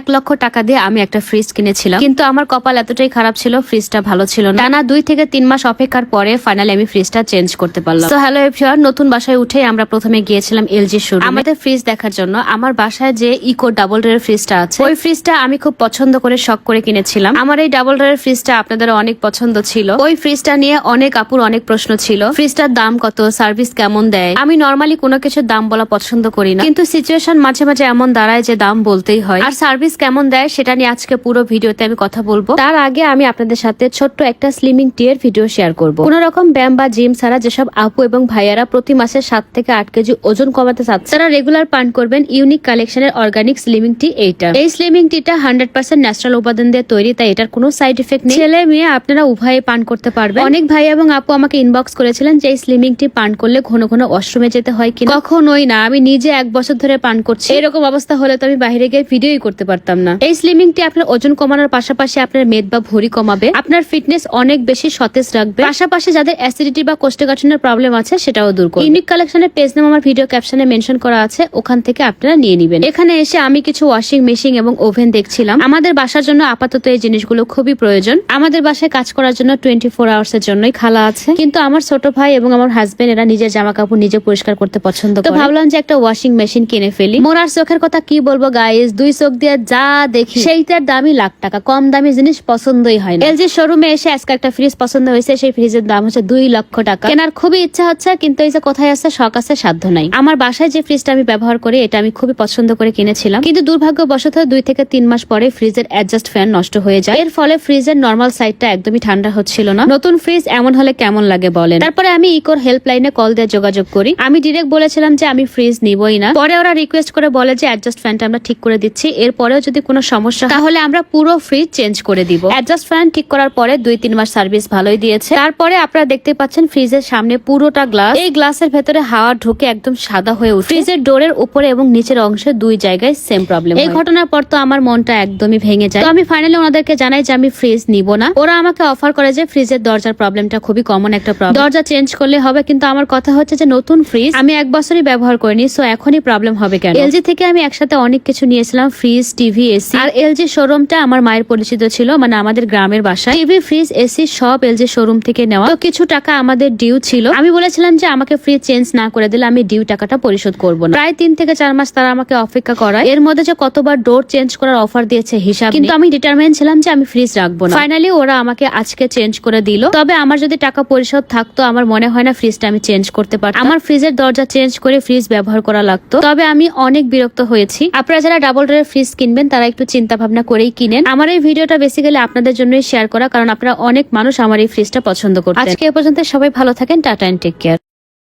এক লক্ষ টাকা দিয়ে আমি একটা ফ্রিজ কিনেছিলাম। কিন্তু আমার কপাল এতটাই খারাপ ছিল ফ্রিজটা ভালো ছিল না। টানা দুই থেকে তিন মাস অপেক্ষার পরে ফাইনালি আমি ফ্রিজটা চেঞ্জ করতে পারলাম। তো হ্যালো এফিয়ার নতুন বাসায় উঠে আমরা প্রথমে গিয়েছিলাম এলজি শুরু আমাদের ফ্রিজ দেখার জন্য আমার বাসায় যে ইকো ডাবল ডোরের ফ্রিজটা আছে, ওই ফ্রিজটা আমি খুব পছন্দ করে শখ করে কিনেছিলাম। আমার এই ডাবল ডোরের ফ্রিজটা আপনাদের অনেক পছন্দ ছিল। ওই ফ্রিজটা নিয়ে অনেক আপুর অনেক প্রশ্ন ছিল ফ্রিজটার দাম কত সার্ভিস কেমন দেয়? আমি নর্মালি কোনো কিছুর দাম বলা পছন্দ করি না, কিন্তু সিচুয়েশন মাঝে মাঝে এমন দাঁড়ায় যে দাম বলতেই হয়। আর সার্ভিস কেমন দেয় সেটা নিয়ে আজকে পুরো ভিডিওতে আমি কথা বলব। তার আগে আমি আপনাদের সাথে ছোট্ট একটা স্লিমিং টি এর ভিডিও শেয়ার করব। কোন রকম ব্যায়াম বা জিম ছাড়া যেসব আপু এবং ভাইয়ারা প্রতি মাসে সাত থেকে আট কেজি ওজন কমাতে চাচ্ছে, তারা রেগুলার পান করবেন ইউনিক কালেকশনের অর্গানিক স্লিমিং টি এইটা। এই স্লিমিং টিটা হান্ড্রেড পার্সেন্ট ন্যাচারাল উপাদান দিয়ে তৈরি, তাই এটার কোনো সাইড এফেক্ট নেই। ছেলে মেয়ে, আপনারা উভয়ে পান করতে পারবেন। অনেক ভাই এবং আপু আমাকে ইনবক্স করেছিলেন যে এই স্লিমিং টি পান করলে ঘন ঘন ওয়াশরুমে যেতে হয় কি কখনোই না, আমি নিজে এক বছর ধরে পান করছি। এরকম অবস্থা হলে তো আমি বাইরে গিয়ে ভিডিওই করতে পারতাম না। এই স্লিমিং টি আপনার ওজন কমানোর পাশাপাশি আপনার মেদ বা ভরি কমাবে। আপনার ফিটনেস অনেক বেশি সতেজ রাখবে। পাশাপাশি যাদের অ্যাসিডিটি বা কোষ্ঠকাঠিন্যের প্রবলেম আছে সেটাও দূর করবে। ইউনিক কালেকশনের পেজ নাম আমার ভিডিও ক্যাপশনে মেনশন করা আছে। ওখান থেকে আপনারা নিয়ে নেবেন। এখানে এসে আমি কিছু ওয়াশিং মেশিন এবং ওভেন দেখছিলাম। আমাদের বাসার জন্য আপাতত এই জিনিসগুলো খুবই প্রয়োজন। আমাদের বাসায় কাজ করার জন্য টোয়েন্টি ফোর আওয়ার্স এর জন্যই খালা আছে। কিন্তু আমার ছোট ভাই এবং আমার হাজবেন্ড এরা নিজের জামা কাপড় নিজে পরিষ্কার করতে পছন্দ করে। তো ভাবলাম যে একটা ওয়াশিং মেশিন কিনে ফেলি। মোরার চোখের কথা কি বলব গাইস দুই চোখ দিয়ে যা দেখি সেইটার দামই লাখ টাকা। কম দামি জিনিস পছন্দই হয় না। এলজি শোরুমে এসে আজকে একটা ফ্রিজ পছন্দ হয়েছে সেই ফ্রিজের দাম হচ্ছে দুই লক্ষ টাকা। কেনার খুবই ইচ্ছা হচ্ছে কিন্তু এই যে কোথায় আছে শখ আছে সাধ্য নাই। আমার বাসায় যে ফ্রিজটা আমি ব্যবহার করি এটা আমি খুবই পছন্দ করে কিনেছিলাম। কিন্তু দুর্ভাগ্যবশত দুই থেকে তিন মাস পরে ফ্রিজের অ্যাডজাস্ট ফ্যান নষ্ট হয়ে যায়। এর ফলে ফ্রিজের নর্মাল সাইডটা একদমই ঠান্ডা হচ্ছিল না। নতুন ফ্রিজ এমন হলে কেমন লাগে বলেন? তারপরে আমি ইকোর হেল্পলাইনে কল দিয়ে যোগাযোগ করি। আমি ডিরেক্ট বলেছিলাম যে আমি ফ্রিজ নিবই না। পরে ওরা রিকোয়েস্ট করে বলে যে অ্যাডজাস্ট ফ্যানটা আমরা ঠিক করে দিচ্ছি। এরপরেও যদি কোনো সমস্যা তাহলে আমরা পুরো ফ্রিজ চেঞ্জ করে দিব। অ্যাডজাস্ট ফ্যান ঠিক করার পরে দুই তিন মাস সার্ভিস ভালোই দিয়েছে। তারপরে আপনারা দেখতে পাচ্ছেন ফ্রিজের সামনে পুরোটা গ্লাস এই গ্লাসের ভেতরে হাওয়া ঢুকে একদম সাদা হয়ে উঠে ফ্রিজের ডোরের উপরে এবং নিচের অংশে দুই জায়গায় সেম প্রবলেম এই ঘটনার পর তো আমার মনটা একদমই ভেঙে যায়। তো আমি ফাইনালি ওনাদেরকে জানাই যে আমি ফ্রিজ নিব না। ওরা আমাকে অফার করে যে ফ্রিজের দরজার প্রবলেমটা খুবই কমন একটা প্রবলেম দরজা চেঞ্জ করলে হবে কিন্তু আমার কথা হচ্ছে যে নতুন ফ্রিজ আমি এক বছরই ব্যবহার করিনি সো এখনই প্রবলেম হবে কেন? এলজি থেকে আমি একসাথে অনেক কিছু নিয়েছিলাম ফ্রিজ টিভি এসি। আর এলজি শোরুমটা আমার মায়ের পরিচিত ছিল মানে আমাদের গ্রামের বাসায়। টিভি ফ্রিজ এসি সব এলজি শোরুম থেকে নেওয়া। তো কিছু টাকা আমাদের ডিউ ছিল। আমি বলেছিলাম যে আমাকে ফ্রিজ চেঞ্জ না করে দিলে আমি ডিউ টাকাটা পরিশোধ করব না। প্রায় তিন থেকে চার মাস তারা আমাকে অপেক্ষা করায়। এর মধ্যে যে কতবার ডোর চেঞ্জ করার অফার দিয়েছে হিসাব কিন্তু আমি ডিটারমেন্ট ছিলাম যে আমি ফ্রিজ রাখব না। ফাইনালি ওরা আমাকে আজকে চেঞ্জ করে দিল। তবে আমার যদি টাকা পরিশোধ থাকতো আমার মনে হয় না ফ্রিজটা আমি চেঞ্জ করতে পারতাম। আমার ফ্রিজের দরজা চেঞ্জ করে ফ্রিজ ব্যবহার করা লাগতো। তবে আমি অনেক বিরক্ত হয়েছি। আপনারা যারা ডাবল ডোরের ফ্রিজ কিনবেন তারা একটু চিন্তা ভাবনা করেই কিনেন। আমার এই ভিডিওটা বেসিক্যালি আপনাদের জন্যই শেয়ার করা, কারণ আপনারা অনেক মানুষ আমার এই ফ্রিজটা পছন্দ করেন আজকে এ পর্যন্ত সবাই ভালো থাকেন, টাটা এন্ড টেক কেয়ার